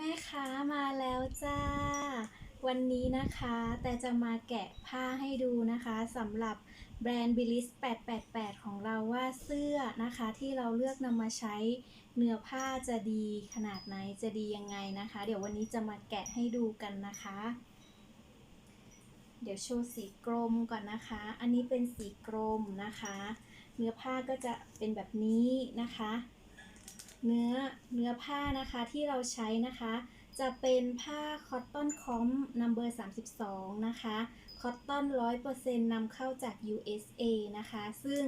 แม่ค้ามาแล้วจ้า วันนี้นะคะแต่จะมาแกะผ้าให้ดูนะคะสำหรับแบรนด์ b i l l i s 888 ของเราว่าเสื้อนะคะที่เราเลือกนำมาใช้เนื้อผ้าจะดีขนาดไหนจะดียังไงนะคะ เดี๋ยววันนี้จะมาแกะให้ดูกันนะคะ เดี๋ยวโชว์สีกรมก่อนนะคะ อันนี้เป็นสีกรมนะคะ เนื้อผ้าก็จะเป็นแบบนี้นะคะ เนื้อเนื้อผ้านะคะที่เราใช้นะคะ จะเป็นผ้าคอตตอนคอมนัมเบอร์32 นะคะคอตตอน100%นำเข้าจาก USA นะคะ ซึ่ง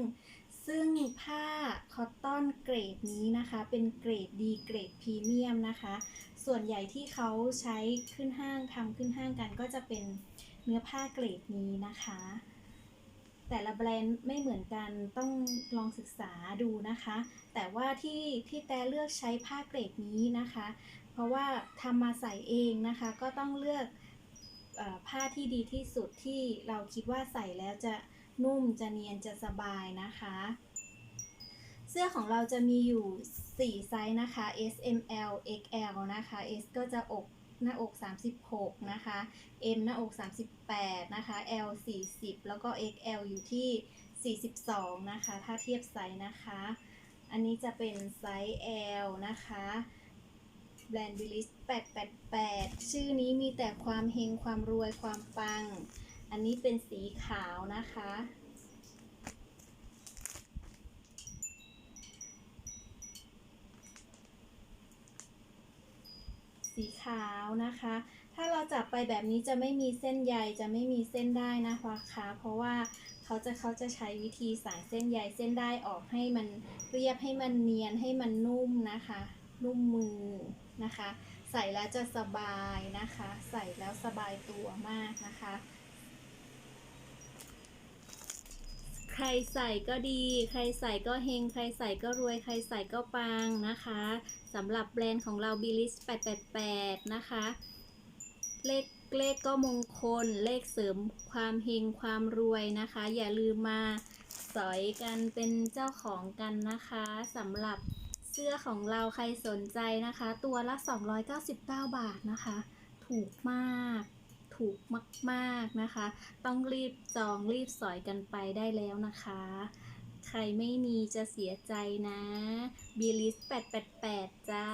ซึ่งผ้าคอตตอนเกรดนี้นะคะ เป็นเกรดดีเกรดพรีเมียมนะคะ ส่วนใหญ่ที่เขาใช้ขึ้นห้างทำขึ้นห้างกันก็จะเป็นเนื้อผ้าเกรดนี้นะคะ แต่ละแบรนด์ไม่เหมือนกันต้องลองศึกษาดูนะคะ แต่ว่าที่ที่แต่เลือกใช้ผ้าเกรดนี้นะคะ เพราะว่าทำมาใส่เองนะคะ ก็ต้องเลือกอผ้าที่ดีที่สุดที่เราคิดว่าใส่แล้วจะนุ่มจะเนียนจะสบายนะคะ เสื้อของเราจะมีอยู่ 4 ไซส์นะคะ S M L X L นะคะ S ก็จะอก หน้าอก 36 นะคะ M หน้าอก 38 นะคะ L 40 แล้วก็ XL อยู่ที่ 42 นะคะ ถ้าเทียบไซส์นะคะ อันนี้จะเป็นไซส์ L นะคะแบรนด์บิลิส888 ชื่อนี้มีแต่ความเฮงความรวยความปัง อันนี้เป็นสีขาวนะคะ สีขาวนะคะ ถ้าเราจับไปแบบนี้จะไม่มีเส้นใยจะไม่มีเส้นได้นะคะเพราะว่าเขาจะเขาจะใช้วิธีสายเส้นใยเส้นได้ออกให้มันเรียบให้มันเนียนให้มันนุ่มนะคะ นุ่มมือนะคะ ใส่แล้วจะสบายนะคะ ใส่แล้วสบายตัวมากนะคะ ใค รใส่ก็ดี ใครใส่ก็เฮง ใครใส่ก็รวย ใครใส่ก็ปังนะคะสำหรับแบรนด์ของเรา b i l i s 888 นะคะ เลขเลขก็มงคล เลขเสริมความเฮงความรวยนะคะ อย่าลืมมาสอยกันเป็นเจ้าของกันนะคะสำหรับเสื้อของเราใครสนใจนะคะ ตัวละ 299 บาทนะคะ ถูกมาก ถูกมากๆนะคะ ต้องรีบจองรีบสอยกันไปได้แล้วนะคะ ใครไม่มีจะเสียใจนะ b ีลิส888 จ้า